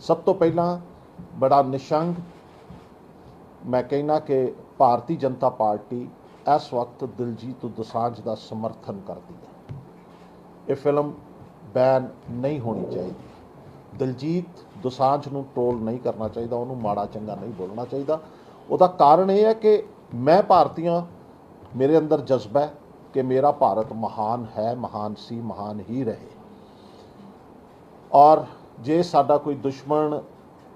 ਸਭ ਤੋਂ ਪਹਿਲਾਂ ਬੜਾ ਨਿਸ਼ੰਗ ਮੈਂ ਕਹਿਣਾ ਕਿ ਭਾਰਤੀ ਜਨਤਾ ਪਾਰਟੀ ਇਸ ਵਕਤ ਦਿਲਜੀਤ ਦੋਸਾਂਝ ਦਾ ਸਮਰਥਨ ਕਰਦੀ ਹੈ। ਇਹ ਫਿਲਮ ਬੈਨ ਨਹੀਂ ਹੋਣੀ ਚਾਹੀਦੀ। ਦਿਲਜੀਤ ਦੋਸਾਂਝ ਨੂੰ ਟ੍ਰੋਲ ਨਹੀਂ ਕਰਨਾ ਚਾਹੀਦਾ, ਉਹਨੂੰ ਮਾੜਾ ਚੰਗਾ ਨਹੀਂ ਬੋਲਣਾ ਚਾਹੀਦਾ। ਉਹਦਾ ਕਾਰਨ ਇਹ ਹੈ ਕਿ ਮੈਂ ਭਾਰਤੀਆਂ, ਮੇਰੇ ਅੰਦਰ ਜਜ਼ਬਾ ਹੈ ਕਿ ਮੇਰਾ ਭਾਰਤ ਮਹਾਨ ਹੈ, ਮਹਾਨ ਸੀ, ਮਹਾਨ ਹੀ ਰਹੇ। ਔਰ ਜੇ ਸਾਡਾ ਕੋਈ ਦੁਸ਼ਮਣ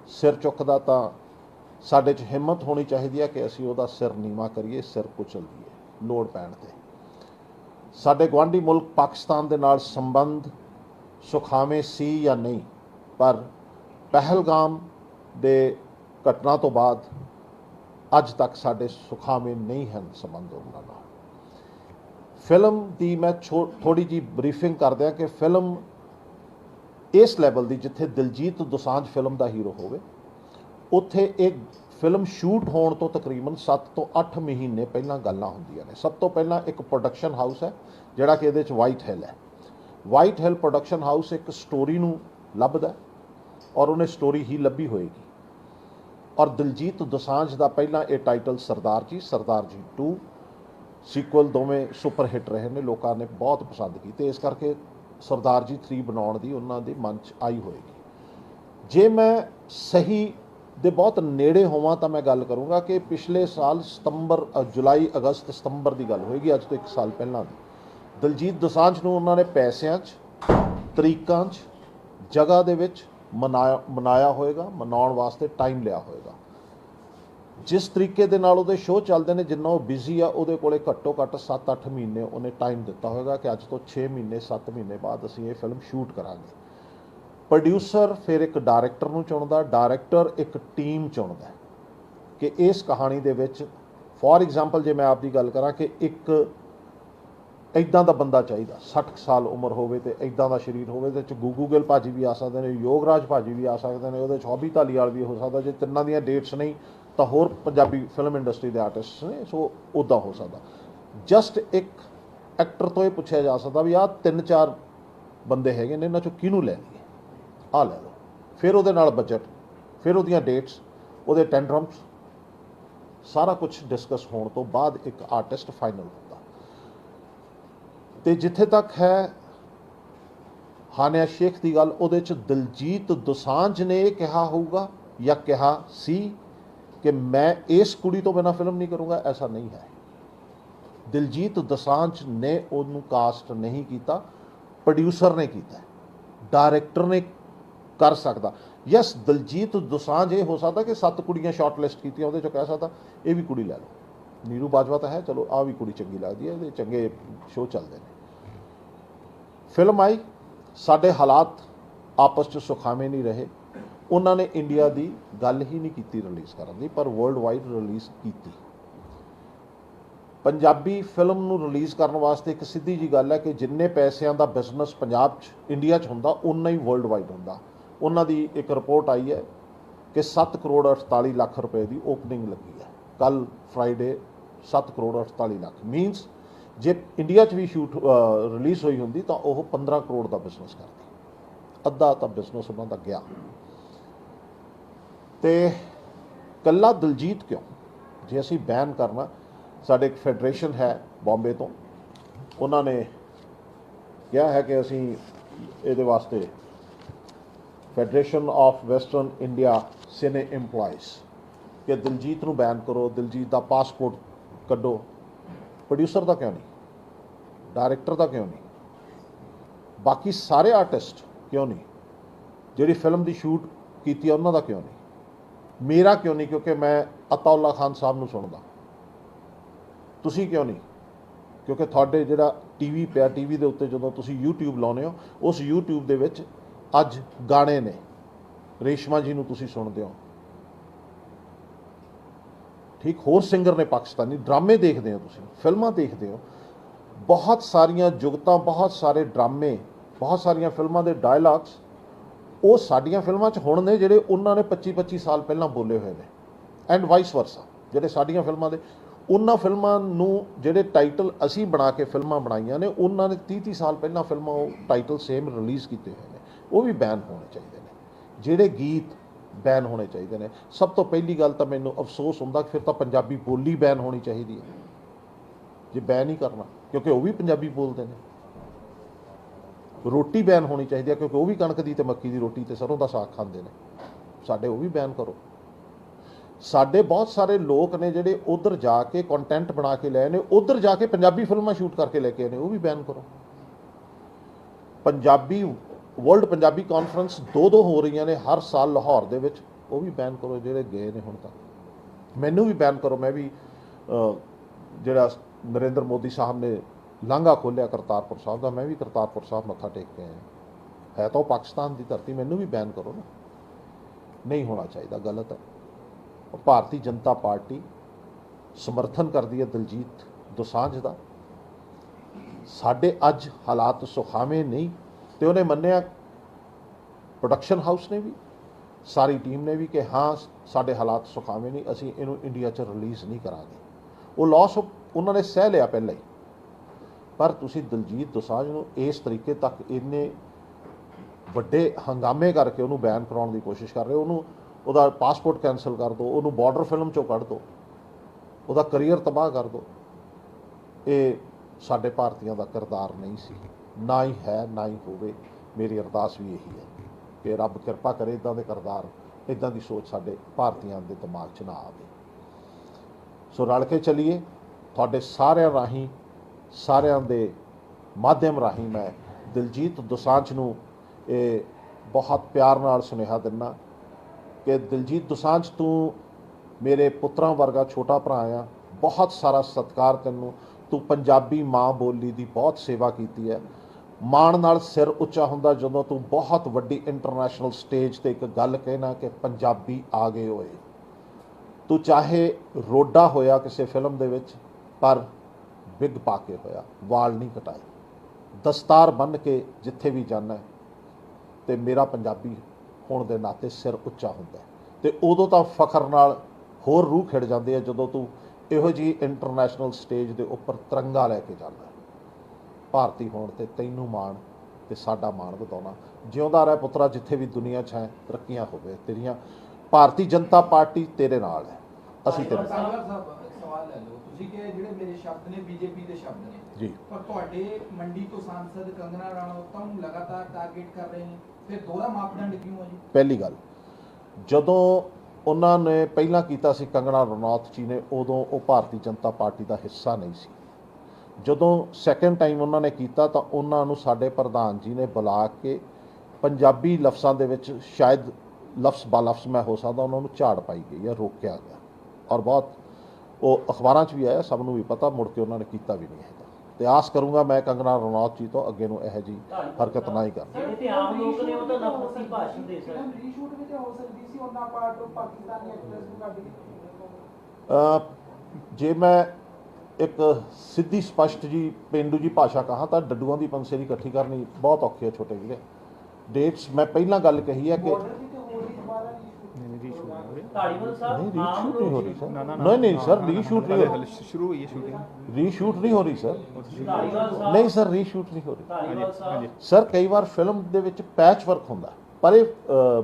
ਸਿਰ ਚੁੱਕਦਾ ਤਾਂ ਸਾਡੇ 'ਚ ਹਿੰਮਤ ਹੋਣੀ ਚਾਹੀਦੀ ਹੈ ਕਿ ਅਸੀਂ ਉਹਦਾ ਸਿਰ ਨੀਵਾ ਕਰੀਏ, ਸਿਰ ਕੁਚਲ ਦਈਏ, ਲੋੜ ਪੈਣ ਤੇ। ਸਾਡੇ ਗਵਾਂਢੀ ਮੁਲਕ ਪਾਕਿਸਤਾਨ ਦੇ ਨਾਲ ਸੰਬੰਧ ਸੁਖਾਵੇਂ ਸੀ ਜਾਂ ਨਹੀਂ, ਪਰ ਪਹਿਲਗਾਮ ਦੇ ਘਟਨਾ ਤੋਂ ਬਾਅਦ ਅੱਜ ਤੱਕ ਸਾਡੇ ਸੁਖਾਵੇਂ ਨਹੀਂ ਹਨ ਸੰਬੰਧ ਉਹਨਾਂ ਨਾਲ। ਫਿਲਮ ਦੀ ਮੈਂ ਥੋੜੀ ਜੀ ਬਰੀਫਿੰਗ ਕਰਦਿਆਂ ਕਿ ਫਿਲਮ ਇਸ ਲੈਵਲ ਦੀ ਜਿੱਥੇ ਦਿਲਜੀਤ ਦੋਸਾਂਝ ਫਿਲਮ ਦਾ ਹੀਰੋ ਹੋਵੇ, ਉੱਥੇ ਇਹ ਫਿਲਮ ਸ਼ੂਟ ਹੋਣ ਤੋਂ ਤਕਰੀਬਨ 7 ਤੋਂ 8 ਮਹੀਨੇ ਪਹਿਲਾਂ ਗੱਲਾਂ ਹੁੰਦੀਆਂ ਨੇ। ਸਭ ਤੋਂ ਪਹਿਲਾਂ ਇੱਕ ਪ੍ਰੋਡਕਸ਼ਨ ਹਾਊਸ ਹੈ, ਜਿਹੜਾ ਕਿ ਇਹਦੇ ਚ ਵਾਈਟ ਹਿੱਲ ਹੈ। ਵਾਈਟ ਹਿੱਲ ਪ੍ਰੋਡਕਸ਼ਨ ਹਾਊਸ ਇੱਕ ਸਟੋਰੀ ਨੂੰ ਲੱਭਦਾ ਔਰ ਉਹਨੇ ਸਟੋਰੀ ਹੀ ਲੱਭੀ ਹੋਏਗੀ। ਔਰ ਦਿਲਜੀਤ ਦੋਸਾਂਝ ਦਾ ਪਹਿਲਾਂ ਇਹ ਟਾਈਟਲ ਸਰਦਾਰ ਜੀ ਸਰਦਾਰ ਜੀ 2 ਸੀਕੁਅਲ ਦੋਵੇਂ ਸੁਪਰ ਹਿੱਟ ਰਹੇ ਨੇ, ਲੋਕਾਂ ਨੇ ਬਹੁਤ ਪਸੰਦ ਕੀਤੇ। ਇਸ ਕਰਕੇ ਸਰਦਾਰ ਜੀ 3 ਬਣਾਉਣ ਦੀ ਉਹਨਾਂ ਦੇ ਮਨ 'ਚ ਆਈ ਹੋਏਗੀ। ਜੇ ਮੈਂ ਸਹੀ ਦੇ ਬਹੁਤ ਨੇੜੇ ਹੋਵਾਂ ਤਾਂ ਮੈਂ ਗੱਲ ਕਰੂੰਗਾ ਕਿ ਪਿਛਲੇ ਸਾਲ ਸਤੰਬਰ ਜੁਲਾਈ, ਅਗਸਤ ਸਤੰਬਰ ਦੀ ਗੱਲ ਹੋਏਗੀ, ਅੱਜ ਤੋਂ 1 ਸਾਲ ਪਹਿਲਾਂ ਦੀ। ਦਲਜੀਤ ਦੋਸਾਂਝ ਨੂੰ ਉਹਨਾਂ ਨੇ ਪੈਸਿਆਂ 'ਚ, ਤਰੀਕਾਂ 'ਚ, ਜਗ੍ਹਾ ਦੇ ਵਿੱਚ ਮਨਾਇਆ ਮਨਾਇਆ ਹੋਏਗਾ, ਮਨਾਉਣ ਵਾਸਤੇ ਟਾਈਮ ਲਿਆ ਹੋਏਗਾ। ਜਿਸ ਤਰੀਕੇ ਦੇ ਨਾਲ ਉਹਦੇ ਸ਼ੋਅ ਚੱਲਦੇ ਨੇ, ਜਿੰਨਾ ਉਹ ਬਿਜ਼ੀ ਆ, ਉਹਦੇ ਕੋਲੇ ਘੱਟੋ ਘੱਟ 7-8 ਮਹੀਨੇ ਉਹਨੇ ਟਾਈਮ ਦਿੱਤਾ ਹੋਏਗਾ ਕਿ ਅੱਜ ਤੋਂ 6 ਮਹੀਨੇ 7 ਮਹੀਨੇ ਬਾਅਦ ਅਸੀਂ ਇਹ ਫਿਲਮ ਸ਼ੂਟ ਕਰਾਂਗੇ। ਪ੍ਰੋਡਿਊਸਰ ਫਿਰ ਇੱਕ ਡਾਇਰੈਕਟਰ ਨੂੰ ਚੁਣਦਾ ਡਾਇਰੈਕਟਰ ਇੱਕ ਟੀਮ ਚੁਣਦਾ ਕਿ ਇਸ ਕਹਾਣੀ ਦੇ ਵਿੱਚ ਫੋਰ ਐਗਜ਼ਾਮਪਲ ਜੇ ਮੈਂ ਆਪ ਦੀ ਗੱਲ ਕਰਾਂ ਕਿ ਇੱਕ ਇਦਾਂ ਦਾ ਬੰਦਾ ਚਾਹੀਦਾ 60 ਸਾਲ ਉਮਰ ਹੋਵੇ ਤੇ ਇਦਾਂ ਦਾ ਸਰੀਰ ਹੋਵੇ ਤੇ ਚ ਗੂਗੂਗਲ ਗਿੱਲ ਭਾਜੀ ਵੀ ਆ ਸਕਦੇ ਨੇ, ਯੋਗਰਾਜ ਭਾਜੀ ਵੀ ਆ ਸਕਦੇ ਨੇ, ਉਹਦੇ ਚ ਹੌਬੀ ਧਾਲੀਵਾਲ ਵੀ ਹੋ ਸਕਦਾ, ਜੇ ਤਿੰਨਾਂ ਦੀਆਂ ਡੇਟਸ ਨਹੀਂ ਤਾਂ ਹੋਰ ਪੰਜਾਬੀ ਫਿਲਮ ਇੰਡਸਟਰੀ ਦੇ ਆਰਟਿਸਟ ਨੇ, ਸੋ ਉਦਾਂ ਹੋ ਸਕਦਾ। ਜਸਟ ਇੱਕ ਐਕਟਰ ਤੋਂ ਇਹ ਪੁੱਛਿਆ ਜਾ ਸਕਦਾ ਵੀ ਆਹ ਤਿੰਨ ਚਾਰ ਬੰਦੇ ਹੈਗੇ ਨੇ, ਇਹਨਾਂ ਚੋਂ ਕਿਹਨੂੰ ਲੈ ਲਈਏ? ਆ ਲੈ ਲਓ। ਫਿਰ ਉਹਦੇ ਨਾਲ ਬਜਟ ਫਿਰ ਉਹਦੀਆਂ ਡੇਟਸ ਉਹਦੇ ਟੈਂਡਰਮਸ ਸਾਰਾ ਕੁਝ ਡਿਸਕਸ ਹੋਣ ਤੋਂ ਬਾਅਦ ਇੱਕ ਆਰਟਿਸਟ ਫਾਈਨਲ ਹੁੰਦਾ। ਤੇ ਜਿੱਥੇ ਤੱਕ ਹੈ ਹਾਨਿਆ ਸ਼ੇਖ ਦੀ ਗੱਲ, ਉਹਦੇ ਚ ਦਿਲਜੀਤ ਦੋਸਾਂਝ ਨੇ ਇਹ ਕਿਹਾ ਹੋਊਗਾ ਜਾਂ ਕਿਹਾ ਸੀ ਕਿ ਮੈਂ ਇਸ ਕੁੜੀ ਤੋਂ ਬਿਨਾ ਫਿਲਮ ਨਹੀਂ ਕਰੂੰਗਾ, ਐਸਾ ਨਹੀਂ ਹੈ। ਦਿਲਜੀਤ ਦੋਸਾਂਝ ਨੇ ਉਹਨੂੰ ਕਾਸਟ ਨਹੀਂ ਕੀਤਾ ਪ੍ਰੋਡਿਊਸਰ ਨੇ ਕੀਤਾ ਡਾਇਰੈਕਟਰ ਨੇ ਕਰ ਸਕਦਾ। ਯੈਸ ਦਿਲਜੀਤ ਦੋਸਾਂਝ, ਇਹ ਹੋ ਸਕਦਾ ਕਿ ਸੱਤ ਕੁੜੀਆਂ ਸ਼ਾਰਟਲਿਸਟ ਕੀਤੀਆਂ, ਉਹਦੇ ਚੋਂ ਕਹਿ ਸਕਦਾ, ਇਹ ਵੀ ਕੁੜੀ ਲੈ ਲਓ। ਨੀਰੂ ਬਾਜਵਾ ਤਾਂ ਹੈ, ਚਲੋ ਆ ਵੀ ਕੁੜੀ ਚੰਗੀ ਲੱਗਦੀ ਹੈ, ਇਹਦੇ ਚੰਗੇ ਸ਼ੋਅ ਚੱਲਦੇ ਨੇ। ਫਿਲਮ ਆਈ, ਸਾਡੇ ਹਾਲਾਤ ਆਪਸ 'ਚ ਸੁਖਾਵੇਂ ਨਹੀਂ ਰਹੇ। ਉਹਨਾਂ ਨੇ ਇੰਡੀਆ ਦੀ ਗੱਲ ਹੀ ਨਹੀਂ ਕੀਤੀ ਰਿਲੀਜ਼ ਕਰਨ ਦੀ, ਪਰ ਵਰਲਡ ਵਾਈਡ ਰਿਲੀਜ਼ ਕੀਤੀ। ਪੰਜਾਬੀ ਫਿਲਮ ਨੂੰ ਰਿਲੀਜ਼ ਕਰਨ ਵਾਸਤੇ ਇੱਕ ਸਿੱਧੀ ਜੀ ਗੱਲ ਹੈ ਕਿ ਜਿੰਨੇ ਪੈਸਿਆਂ ਦਾ ਬਿਜ਼ਨਸ ਪੰਜਾਬ 'ਚ ਇੰਡੀਆ 'ਚ ਹੁੰਦਾ ਉਨਾ ਹੀ ਵਰਲਡ ਵਾਈਡ ਹੁੰਦਾ। ਉਹਨਾਂ ਦੀ ਇੱਕ ਰਿਪੋਰਟ ਆਈ ਹੈ ਕਿ 7 ਕਰੋੜ 48 ਲੱਖ ਰੁਪਏ ਦੀ ਓਪਨਿੰਗ ਲੱਗੀ ਹੈ। ਕੱਲ ਫਰਾਈਡੇ 7 ਕਰੋੜ 48 ਲੱਖ। ਮੀਨਸ ਜੇ ਇੰਡੀਆ 'ਚ ਵੀ ਸ਼ੂਟ ਰਿਲੀਜ਼ ਹੋਈ ਹੁੰਦੀ ਤਾਂ ਉਹ 15 ਕਰੋੜ ਦਾ ਬਿਜ਼ਨਸ ਕਰਦੀ। ਅੱਧਾ ਤਾਂ ਬਿਜ਼ਨਸ ਉਹਨਾਂ ਦਾ ਗਿਆ। ਤੇ ਕੱਲਾ ਦਿਲਜੀਤ ਕਿਉਂ? ਜੇ ਅਸੀਂ ਬੈਨ ਕਰਨਾ, ਸਾਡੇ ਇੱਕ ਫੈਡਰੇਸ਼ਨ ਹੈ ਬੰਬੇ ਤੋਂ, ਉਹਨਾਂ ਨੇ ਕਿਹਾ ਹੈ ਕਿ ਅਸੀਂ ਇਹਦੇ ਵਾਸਤੇ Federation of Western India Cine EMPLOYEES, ਕਿ ਦਿਲਜੀਤ ਨੂੰ ਬੈਨ ਕਰੋ, ਦਿਲਜੀਤ ਦਾ ਪਾਸਪੋਰਟ ਕੱਢੋ। ਪ੍ਰੋਡਿਊਸਰ ਦਾ ਕਿਉਂ ਨਹੀਂ? ਡਾਇਰੈਕਟਰ ਦਾ ਕਿਉਂ ਨਹੀਂ? ਬਾਕੀ ਸਾਰੇ ਆਰਟਿਸਟ ਕਿਉਂ ਨਹੀਂ? ਜਿਹੜੀ ਫਿਲਮ ਦੀ ਸ਼ੂਟ ਕੀਤੀ ਆ, ਉਹਨਾਂ ਦਾ ਕਿਉਂ ਨਹੀਂ? ਮੇਰਾ ਕਿਉਂ ਨਹੀਂ? ਕਿਉਂਕਿ ਮੈਂ ਅਤਾਉਲਾ ਖਾਨ ਸਾਹਿਬ ਨੂੰ ਸੁਣਦਾ। ਤੁਸੀਂ ਕਿਉਂ ਨਹੀਂ? ਕਿਉਂਕਿ ਤੁਹਾਡੇ ਜਿਹੜਾ ਟੀਵੀ ਪਿਆ ਟੀਵੀ ਦੇ ਉੱਤੇ ਜਦੋਂ ਤੁਸੀਂ YouTube ਲਾਉਨੇ ਹੋ, ਉਸ YouTube ਦੇ ਵਿੱਚ ਅੱਜ ਗਾਣੇ ਨੇ। ਰੇਸ਼ਮਾ ਜੀ ਨੂੰ ਤੁਸੀਂ ਸੁਣਦੇ ਹੋ। ਠੀਕ? ਹੋਰ ਸਿੰਗਰ ਨੇ ਪਾਕਿਸਤਾਨੀ, ਡਰਾਮੇ ਦੇਖਦੇ ਹੋ ਤੁਸੀਂ, ਫਿਲਮਾਂ ਦੇਖਦੇ ਹੋ। ਬਹੁਤ ਸਾਰੀਆਂ ਜੁਗਤਾਂ, ਬਹੁਤ ਸਾਰੇ ਡਰਾਮੇ, ਬਹੁਤ ਸਾਰੀਆਂ ਫਿਲਮਾਂ ਦੇ ਡਾਇਲੌਗਸ ਉਹ ਸਾਡੀਆਂ ਫਿਲਮਾਂ 'ਚ ਹੁਣ ਨੇ ਜਿਹੜੇ ਉਹਨਾਂ ਨੇ 25 25 ਸਾਲ ਪਹਿਲਾਂ ਬੋਲੇ ਹੋਏ ਨੇ। ਐਂਡ ਵਾਈਸ ਵਰਸਾ ਜਿਹੜੇ ਸਾਡੀਆਂ ਫਿਲਮਾਂ ਦੇ। ਉਹਨਾਂ ਫਿਲਮਾਂ ਨੂੰ ਜਿਹੜੇ ਟਾਈਟਲ ਅਸੀਂ ਬਣਾ ਕੇ ਫਿਲਮਾਂ ਬਣਾਈਆਂ ਨੇ, ਉਹਨਾਂ ਨੇ 30 30 ਸਾਲ ਪਹਿਲਾਂ ਫਿਲਮਾਂ ਉਹ ਟਾਈਟਲ ਸੇਮ ਰਿਲੀਜ਼ ਕੀਤੇ ਹੋਏ ਨੇ। ਉਹ ਵੀ ਬੈਨ ਹੋਣੇ ਚਾਹੀਦੇ ਨੇ। ਜਿਹੜੇ ਗੀਤ ਬੈਨ ਹੋਣੇ ਚਾਹੀਦੇ ਨੇ। ਸਭ ਤੋਂ ਪਹਿਲੀ ਗੱਲ ਤਾਂ ਮੈਨੂੰ ਅਫਸੋਸ ਹੁੰਦਾ ਕਿ ਫਿਰ ਤਾਂ ਪੰਜਾਬੀ ਬੋਲੀ ਬੈਨ ਹੋਣੀ ਚਾਹੀਦੀ ਹੈ। ਜੇ ਬੈਨ ਹੀ ਕਰਨਾ, ਕਿਉਂਕਿ ਉਹ ਵੀ ਪੰਜਾਬੀ ਬੋਲਦੇ ਨੇ। ਰੋਟੀ ਬੈਨ ਹੋਣੀ ਚਾਹੀਦੀ ਹੈ ਕਿਉਂਕਿ ਉਹ ਵੀ ਕਣਕ ਦੀ ਤੇ ਮੱਕੀ ਦੀ ਰੋਟੀ ਤੇ ਸਰੋਂ ਦਾ ਸਾਗ ਖਾਂਦੇ ਨੇ। ਸਾਡੇ ਉਹ ਵੀ ਬੈਨ ਕਰੋ। ਸਾਡੇ ਬਹੁਤ ਸਾਰੇ ਲੋਕ ਨੇ ਜਿਹੜੇ ਉਧਰ ਜਾ ਕੇ ਕੰਟੈਂਟ ਬਣਾ ਕੇ ਲਏ ਨੇ, ਉਧਰ ਜਾ ਕੇ ਪੰਜਾਬੀ ਫਿਲਮਾਂ ਸ਼ੂਟ ਕਰਕੇ ਲੈ ਕੇ ਆਏ ਨੇ, ਉਹ ਵੀ ਬੈਨ ਕਰੋ। ਪੰਜਾਬੀ ਵਰਲਡ ਪੰਜਾਬੀ ਕਾਨਫਰੰਸ ਦੋ ਦੋ ਹੋ ਰਹੀਆਂ ਨੇ ਹਰ ਸਾਲ ਲਾਹੌਰ ਦੇ ਵਿੱਚ, ਉਹ ਵੀ ਬੈਨ ਕਰੋ, ਜਿਹੜੇ ਗਏ ਨੇ ਹੁਣ ਤੱਕ। ਮੈਨੂੰ ਵੀ ਬੈਨ ਕਰੋ, ਮੈਂ ਵੀ ਜਿਹੜਾ ਨਰਿੰਦਰ ਮੋਦੀ ਸਾਹਿਬ ਨੇ ਲਾਂਘਾ ਖੋਲਿਆ ਕਰਤਾਰਪੁਰ ਸਾਹਿਬ ਦਾ, ਮੈਂ ਵੀ ਕਰਤਾਰਪੁਰ ਸਾਹਿਬ ਮੱਥਾ ਟੇਕ ਕੇ ਆਇਆ। ਹੈ ਤਾਂ ਉਹ ਪਾਕਿਸਤਾਨ ਦੀ ਧਰਤੀ, ਮੈਨੂੰ ਵੀ ਬੈਨ ਕਰੋ ਨਾ। ਨਹੀਂ ਹੋਣਾ ਚਾਹੀਦਾ, ਗਲਤ ਹੈ। ਭਾਰਤੀ ਜਨਤਾ ਪਾਰਟੀ ਸਮਰਥਨ ਕਰਦੀ ਹੈ ਦਲਜੀਤ ਦੋਸਾਂਝ ਦਾ। ਸਾਡੇ ਅੱਜ ਹਾਲਾਤ ਸੁਖਾਵੇਂ ਨਹੀਂ, ਤੇ ਉਹਨੇ ਮੰਨਿਆ ਪ੍ਰੋਡਕਸ਼ਨ ਹਾਊਸ ਨੇ ਵੀ, ਸਾਰੀ ਟੀਮ ਨੇ ਵੀ ਕਿ ਹਾਂ, ਸਾਡੇ ਹਾਲਾਤ ਸੁਖਾਵੇਂ ਨਹੀਂ, ਅਸੀਂ ਇਹਨੂੰ ਇੰਡੀਆ 'ਚ ਰਿਲੀਜ਼ ਨਹੀਂ ਕਰਾਂਗੇ। ਉਹ ਲਾਸ ਉਹਨਾਂ ਨੇ ਸਹਿ ਲਿਆ ਪਹਿਲਾਂ ਹੀ। ਪਰ ਤੁਸੀਂ ਦਲਜੀਤ ਦੋਸਾਂਝ ਨੂੰ ਇਸ ਤਰੀਕੇ ਤੱਕ ਇੰਨੇ ਵੱਡੇ ਹੰਗਾਮੇ ਕਰਕੇ ਉਹਨੂੰ ਬੈਨ ਕਰਾਉਣ ਦੀ ਕੋਸ਼ਿਸ਼ ਕਰ ਰਹੇ ਹੋ, ਉਹਨੂੰ ਉਹਦਾ ਪਾਸਪੋਰਟ ਕੈਨਸਲ ਕਰ ਦਿਓ ਉਹਨੂੰ ਬਾਰਡਰ ਫਿਲਮ ਚੋਂ ਕੱਢ ਦਿਓ ਉਹਦਾ ਕੈਰੀਅਰ ਤਬਾਹ ਕਰ ਦਿਓ ਇਹ ਸਾਡੇ ਭਾਰਤੀਆਂ ਦਾ ਕਿਰਦਾਰ ਨਹੀਂ ਸੀ। ਨਾ ਹੀ ਹੈ, ਨਾ ਹੀ ਹੋਵੇ, ਮੇਰੀ ਅਰਦਾਸ ਵੀ ਇਹੀ ਹੈ ਕਿ ਰੱਬ ਕਿਰਪਾ ਕਰੇ ਇਦਾਂ ਦੇ ਕਿਰਦਾਰ, ਇਦਾਂ ਦੀ ਸੋਚ ਸਾਡੇ ਭਾਰਤੀਆਂ ਦੇ ਦਿਮਾਗ 'ਚ ਨਾ ਆਵੇ। ਸੋ ਰਲ ਕੇ ਚੱਲੀਏ, ਤੁਹਾਡੇ ਸਾਰਿਆਂ ਰਾਹੀਂ ਸਾਰਿਆਂ ਦੇ ਮਾਧਿਅਮ ਰਾਹੀਂ ਮੈਂ ਦਿਲਜੀਤ ਦੋਸਾਂਝ ਨੂੰ ਇਹ ਬਹੁਤ ਪਿਆਰ ਨਾਲ ਸੁਨੇਹਾ ਦਿੰਦਾ ਕਿ ਦਿਲਜੀਤ ਦੋਸਾਂਝ, ਤੂੰ ਮੇਰੇ ਪੁੱਤਰਾਂ ਵਰਗਾ ਛੋਟਾ ਭਰਾ ਆ, ਬਹੁਤ ਸਾਰਾ ਸਤਿਕਾਰ ਤੈਨੂੰ, ਤੂੰ ਪੰਜਾਬੀ ਮਾਂ ਬੋਲੀ ਦੀ ਬਹੁਤ ਸੇਵਾ ਕੀਤੀ ਹੈ। ਮਾਣ ਨਾਲ ਸਿਰ ਉੱਚਾ ਹੁੰਦਾ ਜਦੋਂ ਤੂੰ ਬਹੁਤ ਵੱਡੀ ਇੰਟਰਨੈਸ਼ਨਲ ਸਟੇਜ ਤੇ ਇੱਕ ਗੱਲ ਕਹਿਣਾ ਕਿ ਪੰਜਾਬੀ ਆ ਗਏ ਹੋਏ। ਤੂੰ ਚਾਹੇ ਰੋਡਾ ਹੋਇਆ ਕਿਸੇ ਫਿਲਮ ਦੇ ਵਿੱਚ, ਪਰ ਵਿਗ ਪਾ ਕੇ ਹੋਇਆ ਵਾਲ ਨਹੀਂ ਕਟਾਏ। ਦਸਤਾਰ ਬੰਨ ਕੇ ਜਿੱਥੇ ਵੀ ਜਾਣਾ ਤੇ ਮੇਰਾ ਪੰਜਾਬੀ ਹੋਣ ਦੇ ਨਾਤੇ ਸਿਰ ਉੱਚਾ ਹੁੰਦਾ। ਤੇ ਉਦੋਂ ਤਾਂ ਫਖਰ ਨਾਲ ਹੋਰ ਰੂਹ ਖਿੜ ਜਾਂਦੀ ਹੈ ਜਦੋਂ ਤੂੰ ਇਹੋ ਜੀ ਇੰਟਰਨੈਸ਼ਨਲ ਸਟੇਜ ਦੇ ਉੱਪਰ ਤਿਰੰਗਾ ਲੈ ਕੇ ਜਾਂਦਾ। ਭਾਰਤੀ ਹੋਣ ਤੇ ਤੈਨੂੰ ਮਾਣ ਤੇ ਸਾਡਾ ਮਾਣ ਵਧਾਉਣਾ। ਜਿਉਂਦਾ ਰਹਿ ਪੁੱਤਰਾ ਜਿੱਥੇ ਵੀ ਦੁਨੀਆ 'ਚ ਹੈ ਤਰੱਕੀਆਂ ਹੋਵੇ ਤੇਰੀਆਂ। ਭਾਰਤੀ ਜਨਤਾ ਪਾਰਟੀ ਤੇਰੇ ਨਾਲ ਹੈ। ਅਸੀਂ ਤੇਰੇ ਨਾਲ। ਸਵਾਲ ਲੈ ਲਓ ਤੁਸੀਂ ਕਿ ਜਿਹੜੇ ਮੇਰੇ ਸ਼ਬਦ ਨੇ ਬੀਜੇਪੀ ਦੇ ਸ਼ਬਦ ਨੇ। ਜੀ। ਪਰ ਤੁਹਾਡੇ ਮੰਡੀ ਤੋਂ ਸਾਂਸਦ ਕੰਗਨਾ ਰਣੌਤ ਨੂੰ ਲਗਾਤਾਰ ਟਾਰਗੇਟ ਕਰ ਰਹੇ ਨੇ। ਫਿਰ ਦੋਹਰਾ ਮਾਪਦੰਡ ਕਿਉਂ ਹੈ ਜੀ? ਪਹਿਲੀ ਗੱਲ ਜਦੋਂ ਉਹਨਾਂ ਨੇ ਪਹਿਲਾਂ ਕੀਤਾ ਸੀ ਕੰਗਣਾ ਰਣੌਤ ਜੀ ਨੇ ਉਦੋਂ ਉਹ ਭਾਰਤੀ ਜਨਤਾ ਪਾਰਟੀ ਦਾ ਹਿੱਸਾ ਨਹੀਂ ਸੀ। ਜਦੋਂ ਸੈਕੰਡ ਟਾਈਮ ਉਹਨਾਂ ਨੇ ਕੀਤਾ ਤਾਂ ਉਹਨਾਂ ਨੂੰ ਸਾਡੇ ਪ੍ਰਧਾਨ ਜੀ ਨੇ ਬੁਲਾ ਕੇ ਪੰਜਾਬੀ ਲਫ਼ਜ਼ਾਂ ਦੇ ਵਿੱਚ ਸ਼ਾਇਦ ਲਫ਼ਜ਼ ਬਾ ਲਫ਼ਜ਼ ਮੈਂ ਹੋ ਸਕਦਾ ਉਹਨਾਂ ਨੂੰ ਝਾੜ ਪਾਈ ਗਈ ਜਾਂ ਰੋਕਿਆ ਗਿਆ। ਔਰ ਬਹੁਤ ਉਹ ਅਖਬਾਰਾਂ 'ਚ ਵੀ ਆਇਆ ਸਭ ਨੂੰ ਵੀ ਪਤਾ ਮੁੜ ਕੇ ਉਹਨਾਂ ਨੇ ਕੀਤਾ ਵੀ ਨਹੀਂ ਹੈਗਾ। ਤੇ ਆਸ ਕਰੂੰਗਾ ਮੈਂ ਕੰਗਣਾ ਰਣੌਤ ਜੀ ਤੋਂ ਅੱਗੇ ਨੂੰ ਇਹੋ ਜੀ ਹਰਕਤ ਨਾ ਹੀ ਕਰਾਂ ਜਿਹੜੇ ਤੇ ਆਮ ਲੋਕ ਨੇ ਉਹ ਤਾਂ ਨਫ਼ਰਤੀ ਭਾਸ਼ਣ ਦੇ ਸਕਦੇ ਫਿਲਮ ਰੀਸ਼ੂਟ ਵੀ ਤੇ ਹੋ ਸਕਦੀ ਸੀ ਉਹਨਾਂ ਪਾਰਟ ਪਾਕਿਸਤਾਨੀ ਐਕਟਰਸ ਨੂੰ ਕੱਢ ਕੇ ਅ, ਜੇ ਮੈਂ ਇੱਕ ਸਿੱਧੀ ਸਪਸ਼ਟ ਜੀ ਪਿੰਡੂ ਜੀ ਭਾਸ਼ਾ ਕਹਾ ਤਾਂ ਡੱਡੂਆਂ ਦੀ ਪੰਸੇਰੀ ਇਕੱਠੀ ਕਰਨੀ ਬਹੁਤ ਔਖੀ ਹੈ ਛੋਟੇ ਵੀਰੇ। ਡੇਟਸ ਮੈਂ ਪਹਿਲਾਂ ਗੱਲ ਕਹੀ ਹੈ ਕਿ ਬਾਰਡਰ ਦੀ ਤੇ ਹੋ ਰਹੀ ਦੁਬਾਰਾ ਢਾਲੀਵਾਲ ਸਾਹਿਬ ਨਹੀਂ ਆਮ ਰੀਸ਼ੂਟ ਨਹੀਂ ਹੋ ਰਹੀ ਸਰ ਨਾ, ਨਾ, ਨਾ। ਨਹੀਂ ਨਹੀਂ ਸਰ ਰੀਸ਼ੂਟ ਨਹੀਂ ਹੋ ਹਲੇ ਸ਼ੁਰੂ ਹੋਈ ਹੈ ਸ਼ੂਟਿੰਗ ਰੀਸ਼ੂਟ ਨਹੀਂ ਹੋ ਰਹੀ ਸਰ ਨਹੀਂ ਸਰ ਰੀਸ਼ੂਟ ਨਹੀਂ ਹੋ ਰਹੀ। ਸਰ ਕਈ ਵਾਰ ਫਿਲਮ ਦੇ ਵਿੱਚ ਪੈਚ ਵਰਕ ਹੁੰਦਾ ਪਰ ਇਹ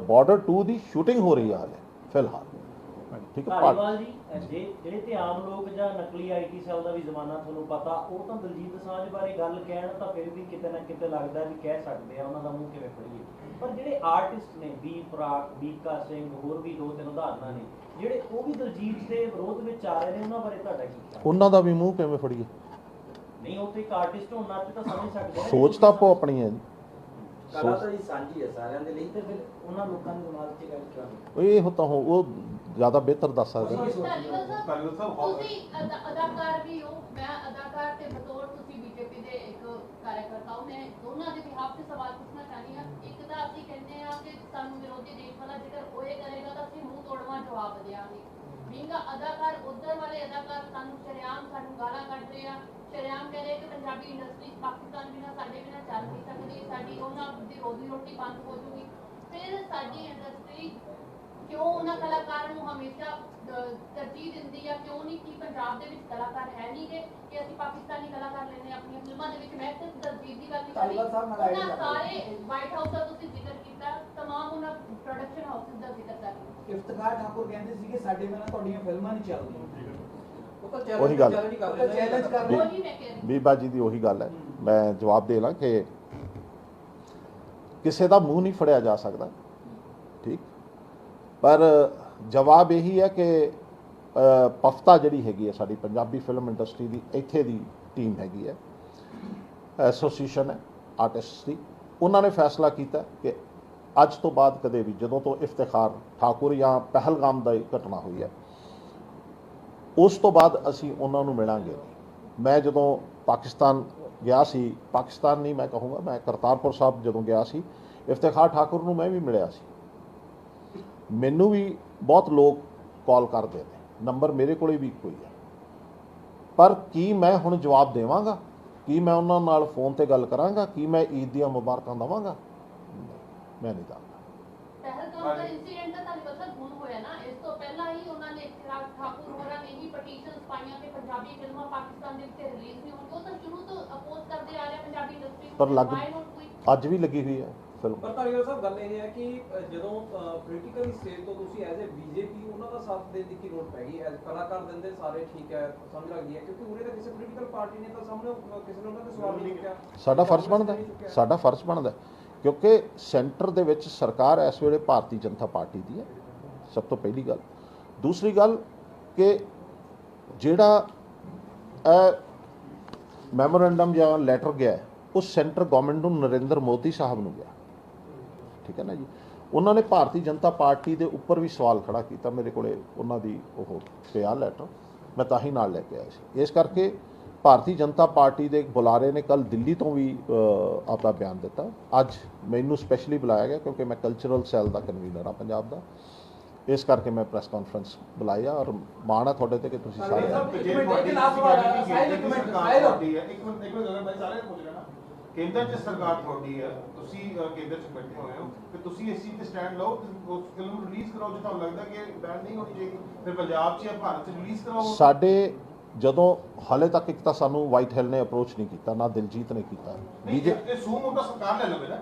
ਬਾਰਡਰ 2 ਦੀ ਸ਼ੂਟਿੰਗ ਹੋ ਰਹੀ ਹੈ ਹਾਲੇ ਫਿਲਹਾਲ। ਠੀਕ ਹੈ ਢਾਲੀਵਾਲ ਜੀ ਜੇ ਜਿਹੜੇ ਤੇ ਆਮ ਲੋਕ ਜਾਂ ਨਕਲੀ ਆਈਟੀ ਸੈੱਲ ਦਾ ਵੀ ਜ਼ਮਾਨਾ ਤੁਹਾਨੂੰ ਪਤਾ ਉਹ ਤਾਂ ਦਲਜੀਤ ਦੋਸਾਂਝ ਬਾਰੇ ਗੱਲ ਕਹਿਣ ਤਾਂ ਫਿਰ ਵੀ ਕਿਤੇ ਨਾ ਕਿਤੇ ਲੱਗਦਾ ਵੀ ਕਹਿ ਸਕਦੇ ਆ ਉਹਨਾਂ ਦਾ ਮੂੰਹ ਕਿਵੇਂ ਫੜੀਏ ਪਰ ਜਿਹੜੇ ਆਰਟਿਸਟ ਨੇ ਬੀ ਪ੍ਰਾਕ ਬੀਕਾ ਸਿੰਘ ਹੋਰ ਵੀ ਦੋ ਤਿੰਨ ਉਦਾਹਰਨਾਂ ਨੇ ਜਿਹੜੇ ਉਹ ਵੀ ਦਲਜੀਤ ਦੇ ਵਿਰੋਧ ਵਿੱਚ ਆ ਰਹੇ ਨੇ ਉਹਨਾਂ ਬਾਰੇ ਤੁਹਾਡਾ ਕੀ ਖਿਆਲ? ਉਹਨਾਂ ਦਾ ਵੀ ਮੂੰਹ ਕਿਵੇਂ ਫੜੀਏ ਨਹੀਂ ਉਹ ਤੇ ਇੱਕ ਆਰਟਿਸਟ ਹੋਣ ਨਾਲ ਤਾਂ ਸਮਝ ਸਕਦੇ ਆ। ਸੋਚ ਤਾਂ ਆਪੋ ਆਪਣੀ ਹੈ ਜੀ ਕਲਾ ਤਾਂ ਜੀ ਸਾਂਝੀ ਹੈ ਸਾਰਿਆਂ ਦੇ ਲਈ ਤੇ ਫਿਰ ਉਹਨਾਂ ਲੋਕਾਂ ਦੇ ਦਿਮਾਗ 'ਚ ਗੱਲ ਕਿਉਂ? ਇਹ ਤਾਂ ਹੋ ਉਹ ਜ਼ਿਆਦਾ ਬਿਹਤਰ ਦੱਸ ਸਕਦੇ ਧਾਲੀਵਾਲ ਸਾਹਿਬ ਤੁਸੀਂ ਅਦਾ- ਅਦਾਕਾਰ ਵੀ ਹੋ ਮੈਂ ਅਦਾਕਾਰ ਤੇ ਬਤੌਰ ਤੁਸੀਂ ਬੀਜੇਪੀ ਦੇ ਇੱਕ ਕਾਰਜਕਰਤਾ ਹੋ ਮੈਂ ਦੋਨਾਂ ਦੇ ਬਿਹਾਫ ਤੇ ਸਵਾਲ ਪੁੱਛਣਾ ਚਾਹਨੀ ਹਾਂ। ਇੱਕ ਤਾਂ ਅਸੀਂ ਕਹਿੰਦੇ ਹਾਂ ਕਿ ਸਾਨੂੰ ਵਿਰੋਧੀ ਦੇਸ਼ ਵਾਲਾ ਜੇਕਰ ਹੋਏ ਕਰੇਗਾ ਤਾਂ ਅਸੀਂ ਮੂੰਹ ਤੋੜਵਾ ਜਵਾਬ ਦੇਵਾਂਗੇ। ਮੀਂਗਾ ਅਦਾਕਾਰ ਉਧਰ ਵਾਲੇ ਅਦਾਕਾਰ ਸਾਨੂੰ ਸ਼ਰਿਆਮ ਸਾਨੂੰ ਗਾਲਾਂ ਕੱਢ ਰਹੇ ਆ। ਸ਼ਰਿਆਮ ਕਹਿ ਰਹੇ ਕਿ ਪੰਜਾਬੀ ਇੰਡਸਟਰੀ ਪਾਕਿਸਤਾਨ ਬਿਨਾ ਸਾਡੇ ਬਿਨਾ ਚੱਲ ਨਹੀਂ ਸਕਦੀ ਸਾਡੀ ਉਹਨਾਂ ਦੀ ਰੋਜ਼ੀ ਰੋਟੀ ਬੰਦ ਹੋ ਜੂਗੀ। ਫਿਰ ਸਾਡੀ ਇੰਡਸਟਰੀ ਕਿਉਂ ਉਹਨਾਂ ਕਲਾਕਾਰਾਂ ਨੂੰ ਹਮੇਸ਼ਾ ਤਰਜੀਹ ਦਿੰਦੀ ਆ? ਕਿਉਂ ਨਹੀਂ? ਕਿ ਪੰਜਾਬ ਦੇ ਵਿੱਚ ਕਲਾਕਾਰ ਹੈ ਨਹੀਂ ਗੇ ਕਿ ਅਸੀਂ ਪਾਕਿਸਤਾਨੀ ਕਲਾਕਾਰ ਲੈਣੇ ਆਪਣੀਆਂ ਫਿਲਮਾਂ ਦੇ ਵਿੱਚ? ਮੈਂ ਸਿਰਫ ਤਰਜੀਹ ਦੀ ਗੱਲ ਨਹੀਂ ਉਹਨਾਂ ਕਰ ਰਹੇ ਸਾਰੇ ਵਾਈਟ ਹਾਊਸ ਦਾ ਤੁਸੀਂ ਜ਼ਿਕਰ ਕੀਤਾ ਤਾਂ ਤਮਾਮ ਉਹਨਾਂ ਪ੍ਰੋਡਕਸ਼ਨ ਹਾਊਸਸ ਦਾ ਜ਼ਿਕਰ ਕਰ ਇਫਤਖਾਰ ਠਾਕੁਰ ਕਹਿੰਦੇ ਸੀ ਕਿ ਸਾਡੇ ਬਿਨਾਂ ਤੁਹਾਡੀਆਂ ਫਿਲਮਾਂ ਨਹੀਂ ਚੱਲਦੀਆਂ। ਉਹ ਤਾਂ ਗੱਲ। ਚੈਲੰਜ ਕਰ ਉਹ ਤਾਂ challenge ਕਰ ਰਹੇ ਉਹ ਨਹੀਂ ਮੈਂ ਕਹਿ ਰਹੀ ਬੀਬਾ ਜੀ ਦੀ ਉਹੀ ਗੱਲ ਹੈ। ਮੈਂ ਜਵਾਬ ਦੇ ਲਾਂ ਕਿ ਕਿਸੇ ਦਾ ਮੂੰਹ ਨਹੀਂ ਫੜਿਆ ਜਾ ਸਕਦਾ। ਪਰ ਜਵਾਬ ਇਹੀ ਹੈ ਕਿ ਪਫਤਾ ਜਿਹੜੀ ਹੈਗੀ ਹੈ ਸਾਡੀ ਪੰਜਾਬੀ ਫਿਲਮ ਇੰਡਸਟਰੀ ਦੀ, ਇੱਥੇ ਦੀ ਟੀਮ ਹੈਗੀ ਹੈ। ਐਸੋਸੀਏਸ਼ਨ ਹੈ ਆਰਟਿਸਟ ਦੀ। ਉਹਨਾਂ ਨੇ ਫੈਸਲਾ ਕੀਤਾ ਕਿ ਅੱਜ ਤੋਂ ਬਾਅਦ ਕਦੇ ਵੀ ਜਦੋਂ ਤੋਂ ਇਫਤਿਖਾਰ ਠਾਕੁਰ ਜਾਂ ਪਹਿਲਗਾਮ ਦਾ ਘਟਨਾ ਹੋਈ ਹੈ, ਉਸ ਤੋਂ ਬਾਅਦ ਅਸੀਂ ਉਹਨਾਂ ਨੂੰ ਮਿਲਾਂਗੇ ਨਹੀਂ। ਮੈਂ ਜਦੋਂ ਪਾਕਿਸਤਾਨ ਗਿਆ ਸੀ, ਪਾਕਿਸਤਾਨ ਨਹੀਂ ਮੈਂ ਕਹੂੰਗਾ, ਮੈਂ ਕਰਤਾਰਪੁਰ ਸਾਹਿਬ ਜਦੋਂ ਗਿਆ ਸੀ, ਇਫਤਿਖਾਰ ਠਾਕੁਰ ਨੂੰ ਮੈਂ ਵੀ ਮਿਲਿਆ ਸੀ। ਮੈਨੂੰ ਵੀ ਬਹੁਤ ਲੋਕ ਕਾਲ ਕਰਦੇ ਨੇ। ਨੰਬਰ ਮੇਰੇ ਕੋਲੇ ਵੀ ਇੱਕੋ ਹੀ ਪਰ ਕੀ ਮੈਂ ਹੁਣ ਜਵਾਬ ਦੇਵਾਂਗਾ? ਕੀ ਮੈਂ ਉਹਨਾਂ ਨਾਲ ਫੋਨ ਤੇ ਗੱਲ ਕਰਾਂਗਾ? ਕੀ ਮੈਂ ਈਦ ਦੀਆਂ ਮੁਬਾਰਕਾਂ ਦਵਾਂਗਾ? ਮੈਂ ਨਹੀਂ ਦਵਾਂਗਾ। ਪਹਿਲਗਾਮ ਦਾ ਇਨਸੀਡੈਂਟ ਤਾਂ ਤੁਹਾਨੂੰ ਪਤਾ ਹੁਣ ਹੋਇਆ ਨਾ। ਇਸ ਤੋਂ ਪਹਿਲਾਂ ਹੀ ਉਹਨਾਂ ਨੇ ਖਿਰਾਕ ਠਾਕੁਰ ਹੋਰਾਂ ਨੇ ਹੀ ਪਟੀਸ਼ਨਸ ਪਾਈਆਂ ਕਿ ਪੰਜਾਬੀ ਫਿਲਮਾਂ ਪਾਕਿਸਤਾਨ ਦੇ ਵਿੱਚ ਰਿਲੀਜ਼ ਨਹੀਂ ਹੋਣ। ਉਹ ਤਾਂ ਸ਼ੁਰੂ ਤੋਂ ਅਪੋਜ਼ ਕਰਦੇ ਆ ਰਹੇ ਪੰਜਾਬੀ ਇੰਡਸਟਰੀ ਪਰ ਲੱਗ- ਕੋਈ ਅੱਜ ਵੀ ਲੱਗੀ ਹੋਈ ਹੈ। ਪਰ ਧਾਰੀਵਾਲ ਸਾਹਿਬ ਗੱਲ ਇਹ ਹੈ ਕਿ ਜਦੋਂ ਪੋਲੀਟੀਕਲ ਸਟੇਜ ਤੋਂ ਤੁਸੀਂ ਐਜ਼ ਅ ਬੀਜੇਪੀ ਉਹਨਾਂ ਦਾ ਸਾਥ ਦੇਣ ਦੀ ਕੀ ਲੋੜ ਪੈ ਗਈ? ਐਜ਼ ਕਲਾਕਾਰ ਦਿੰਦੇ ਸਾਰੇ ਠੀਕ ਹੈ ਸਮਝ ਲੱਗਦੀ ਹੈ ਕਿਉਂਕਿ ਉਰੇ ਤਾਂ ਕਿਸੇ ਪੋਲੀਟੀਕਲ ਪਾਰਟੀ ਨੇ ਤਾਂ ਸਾਹਮਣੇ ਅ, ਕਿਸੇ ਨੇ ਉਹਨਾਂ ਤੇ ਸਵਾਲ ਨਹੀਂ ਚੁੱਕਿਆ। ਸਾਡਾ ਫਰਜ਼ ਬਣਦਾ। ਸਾਡਾ ਫਰਜ਼ ਬਣਦਾ ਕਿਉਂਕਿ ਸੈਂਟਰ ਦੇ ਵਿੱਚ ਸਰਕਾਰ ਇਸ ਵੇਲੇ ਭਾਰਤੀ ਜਨਤਾ ਪਾਰਟੀ ਦੀ ਹੈ ਸਭ ਤੋਂ ਪਹਿਲੀ ਗੱਲ। ਦੂਸਰੀ ਗੱਲ ਕਿ ਜਿਹੜਾ ਮੈਮੋਰੈਂਡਮ ਜਾਂ ਲੈਟਰ ਗਿਆ ਉਹ ਸੈਂਟਰ ਗਵਰਨਮੈਂਟ ਨੂੰ ਨਰਿੰਦਰ ਮੋਦੀ ਸਾਹਿਬ ਨੂੰ ਗਿਆ। ਠੀਕ ਹੈ ਨਾ ਜੀ ਉਹਨਾਂ ਨੇ ਭਾਰਤੀ ਜਨਤਾ ਪਾਰਟੀ ਦੇ ਉੱਪਰ ਵੀ ਸਵਾਲ ਖੜਾ ਕੀਤਾ ਮੇਰੇ ਕੋਲੇ ਉਹਨਾਂ ਦੀ ਉਹ ਪਿਆ ਲੈਟਰ ਮੈਂ ਤਾਂ ਹੀ ਨਾਲ ਲੈ ਕੇ ਆਇਆ ਸੀ ਇਸ ਕਰਕੇ ਭਾਰਤੀ ਜਨਤਾ ਪਾਰਟੀ ਦੇ ਬੁਲਾਰੇ ਨੇ ਕੱਲ ਦਿੱਲੀ ਤੋਂ ਵੀ ਆਪਦਾ ਬਿਆਨ ਦਿੱਤਾ ਅੱਜ ਮੈਨੂੰ ਸਪੈਸ਼ਲੀ ਬੁਲਾਇਆ ਗਿਆ ਕਿਉਂਕਿ ਮੈਂ ਕਲਚਰਲ ਸੈੱਲ ਦਾ ਕਨਵੀਨਰ ਆ ਪੰਜਾਬ ਦਾ ਇਸ ਕਰਕੇ ਮੈਂ ਪ੍ਰੈਸ ਕਾਨਫਰੰਸ ਬੁਲਾਇਆ ਔਰ ਮਾਣ ਆ ਤੁਹਾਡੇ ਤੇ ਕਿ ਤੁਸੀਂ ਸਾਰੇ। ਇੱਕ ਮਿੰਟ, ਇੱਕ ਲਾਸਟ ਸਵਾਲ ਹੈ, ਇੱਕ ਮਿੰਟ, ਇੱਕ ਮਿੰਟ ਇੱਕ ਮਿੰਟ ਮੈਂ ਸਾਰਿਆਂ ਨੂੰ ਪੁੱਛ ਲੈਣਾ ਕੇਂਦਰ 'ਚ ਸਰਕਾਰ ਤੁਹਾਡੀ ਹੈ ਤੁਸੀਂ ਕੇਂਦਰ 'ਚ ਬੈਠੇ ਹੋਏ ਹੋ ਤੇ ਤੁਸੀਂ ਇਸ ਚੀਜ਼ ਤੇ ਸਟੈਂਡ ਲਓ ਤੇ ਉਸ ਫਿਲਮ ਨੂੰ ਰਿਲੀਜ਼ ਕਰਾਓ ਜੇ ਤੁਹਾਨੂੰ ਲੱਗਦਾ ਕਿ ਬੈਨ ਨਹੀਂ ਹੋਣੀ ਚਾਹੀਦੀ ਫਿਰ ਪੰਜਾਬ 'ਚ ਜਾਂ ਭਾਰਤ 'ਚ ਰਿਲੀਜ਼ ਕਰਾਓ ਸਾਡੇ ਜਦੋਂ ਹਾਲੇ ਤੱਕ ਇੱਕ ਤਾਂ ਸਾਨੂੰ ਵਾਈਟ ਹਿੱਲ ਨੇ ਅਪਰੋਚ ਨਹੀਂ ਕੀਤਾ ਨਾ ਦਿਲਜੀਤ ਨੇ ਕੀਤਾ ਨਹੀਂ ਬੀਜੇ ਇਹ ਸੂ ਮੋਟੋ ਸਰਕਾਰ ਲੈ ਲਵੇ ਨਾ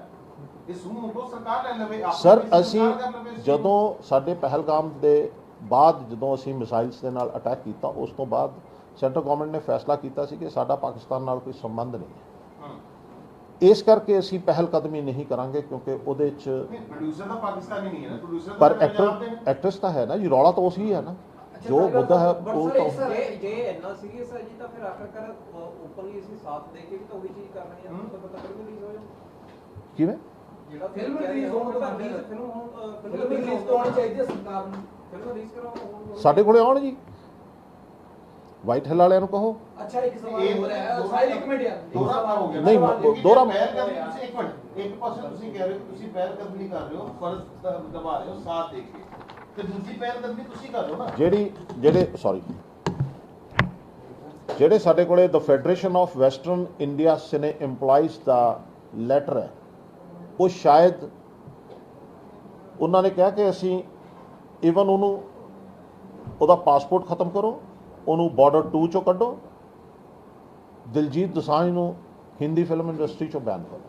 ਇਹ ਸੂ ਮੋਟੋ ਸਰਕਾਰ ਲੈ ਲਵੇ ਆਪਣੀ ਸਰ ਅਸੀਂ ਸਰਕਾਰ ਕਰ ਲਵੇ ਇਸ ਚੀਜ਼ ਨੂੰ। ਜਦੋਂ ਸਾਡੇ ਪਹਿਲਗਾਮ ਦੇ ਬਾਅਦ ਜਦੋਂ ਅਸੀਂ ਮਿਸਾਈਲਸ ਦੇ ਨਾਲ ਅਟੈਕ ਕੀਤਾ ਉਸ ਤੋਂ ਬਾਅਦ ਸੈਂਟਰ ਗਵਰਨਮੈਂਟ ਨੇ ਫੈਸਲਾ ਕੀਤਾ ਸੀ ਕਿ ਸਾਡਾ ਪਾਕਿਸਤਾਨ ਨਾਲ ਕੋਈ ਸੰਬੰਧ ਨਹੀਂ ਹਾਂ। ਇਸ ਕਰਕੇ ਅਸੀਂ ਪਹਿਲ ਕਦਮੀ ਨਹੀਂ ਕਰਾਂਗੇ ਕਿਉਂਕਿ ਉਹਦੇ 'ਚ ਪ੍ਰੋਡਿਊਸਰ ਤਾਂ ਪਾਕਿਸਤਾਨੀ ਨਹੀਂ ਹੈ ਨਾ ਪ੍ਰੋਡਿਊਸਰ ਪਰ ਐਕਟਰ ਐਕਟਰਸ ਤਾਂ ਹੈ ਨਾ ਜੀ ਰੌਲਾ ਤਾਂ ਉਸੇ ਹੀ ਹੈ ਨਾ। ਜੋ ਮੁੱਦਾ ਹੈ ਉਹ ਤਾਂ ਜੇ ਜੇ ਇੰਨਾ ਸੀਰੀਅਸ ਹੈ ਜੀ ਤਾਂ ਫਿਰ ਆਖਰਕਾਰ ਓਪਨਲੀ ਅਸੀਂ ਸਾਥ ਦੇ ਕੇ ਵੀ ਤਾਂ ਉਹੀ ਚੀਜ਼ ਕਰ ਰਹੇ ਹਾਂ। ਤਾਂ ਪਤਾ ਕਰੀ ਰਿਲੀਜ਼ ਹੋ ਕਿਵੇਂ? ਜਿਹੜਾ ਫਿਲਮ release ਹੋਣ ਤੋਂ ਬਾਅਦ ਫਿਲਮ ਹੁਣ ਫਿਲਮ ਰਿਲੀਜ਼ ਤੋਂ ਹੋਣੀ ਚਾਹੀਦੀ ਹੈ ਸਰਕਾਰ ਨੂੰ। ਫਿਲਮ ਰਿਲੀਜ਼ ਕਰਾਓ ਸਾਡੇ ਕੋਲੇ ਆਉਣ ਜੀ। ਵਾਈਟ ਹਿੱਲ ਵਾਲਿਆਂ ਨੂੰ ਕਹੋ। ਅੱਛਾ ਇੱਕ ਸਵਾਲ ਇਹ ਹੋ ਰਿਹਾ ਹੈ ਸਾਹਿਲ ਇੱਕ ਮਿੰਟ ਯਾਰ ਦੋਹਰਾ ਹੋ ਗਿਆ। ਨਹੀਂ, ਕਦਮੀ ਤੁਸੀਂ ਇੱਕ ਮਿੰਟ ਇੱਕ ਪਾਸੇ ਤੁਸੀਂ ਕਹਿ ਰਹੇ ਹੋ ਕਿ ਤੁਸੀਂ ਪਹਿਲ ਕਦਮੀ ਕਰ ਰਹੇ ਹੋ ਫਰਜ਼ ਦ- ਦਬਾ ਰਹੇ ਹੋ ਸਾਥ ਦੇ ਕੇ। ਤੇ ਦੂਜੀ ਪਹਿਲ ਕਦਮੀ ਤੁਸੀਂ ਕਰ ਰਹੇ ਹੋ ਨਾ। ਜਿਹੜੀ ਜਿਹੜੇ ਸੌਰੀ ਜਿਹੜੇ ਸਾਡੇ ਕੋਲੇ the Federation of Western India Cine EMPLOYEES ਦਾ ਲੈਟਰ ਹੈ ਉਹ ਸ਼ਾਇਦ ਉਹਨਾਂ ਨੇ ਕਿਹਾ ਕਿ ਅਸੀਂ ਇਵਨ ਉਹਨੂੰ ਉਹਦਾ ਪਾਸਪੋਰਟ ਖਤਮ ਕਰੋ। ਉਹਨੂੰ ਬਾਰਡਰ 2 ਚੋਂ ਕੱਢੋ। ਦਿਲਜੀਤ ਦੋਸਾਂਝ ਨੂੰ ਹਿੰਦੀ ਫਿਲਮ ਇੰਡਸਟਰੀ ਚੋਂ ਬੈਨ ਕਰੋ।